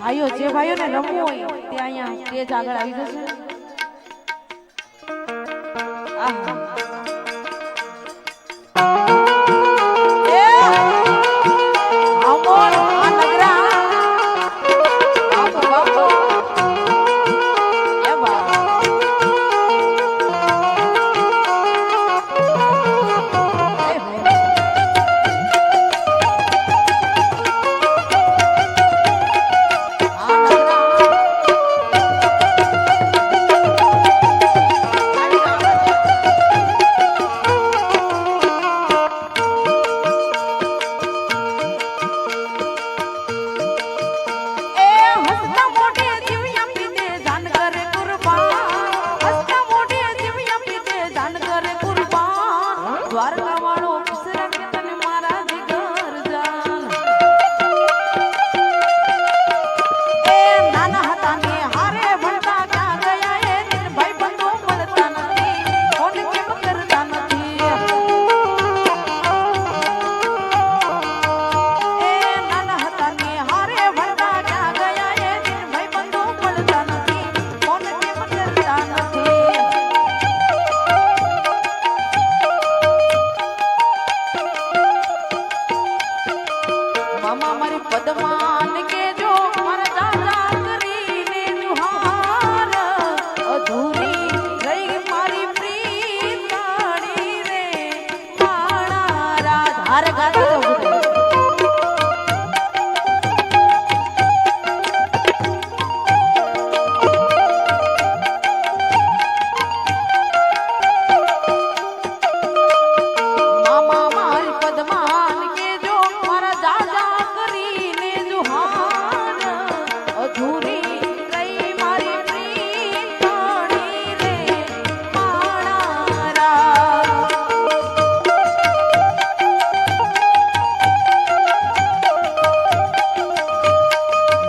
ભાઈઓ જે ભાઈઓને રમવું હોય તે અહીંયા સ્ટેજ આગળ આવી જશે. આહા. வாருங்கள்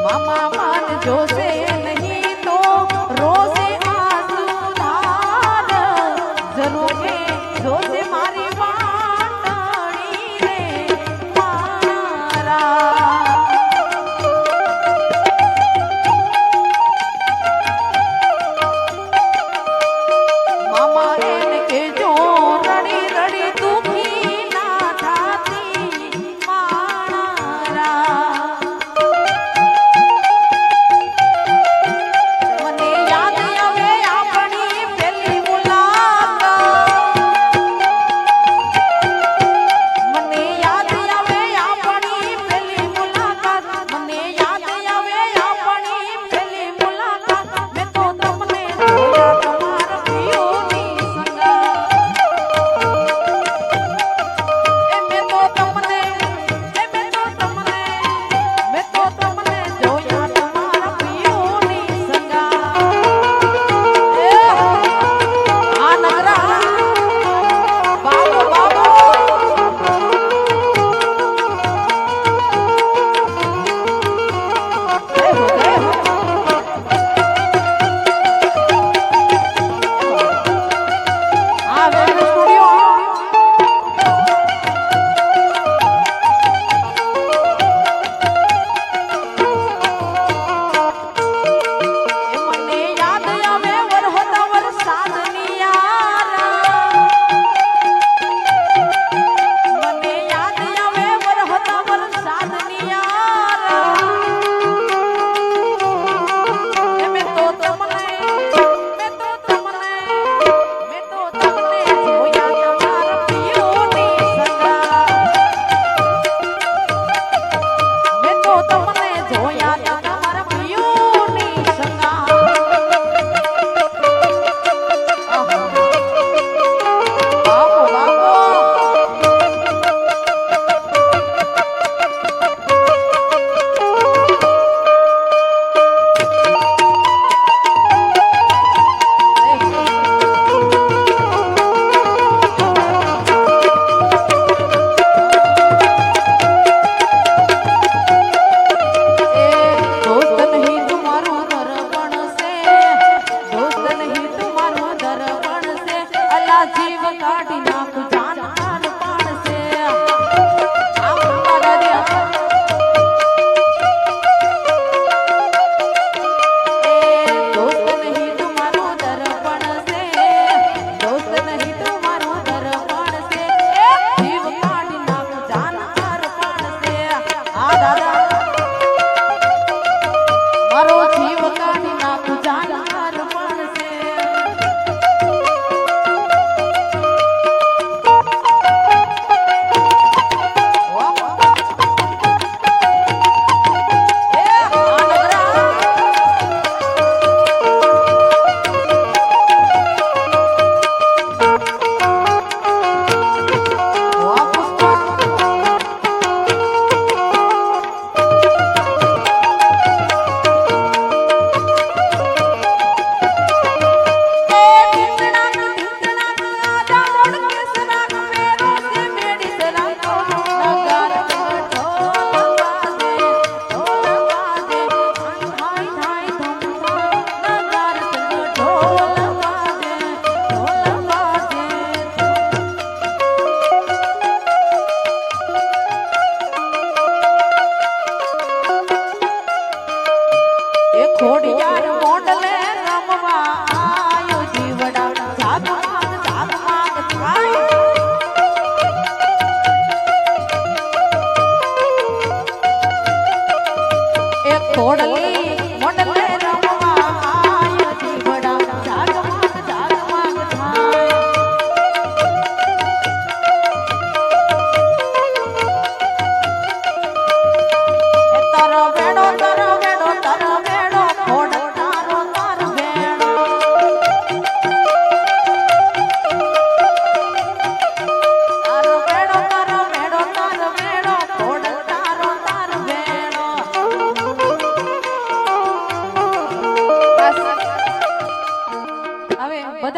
મામા માન જોશે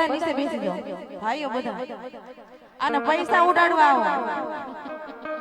બધા નીચે બેસી જાઓ ભાઈઓ બધા અને પૈસા ઉડાડવા આવો.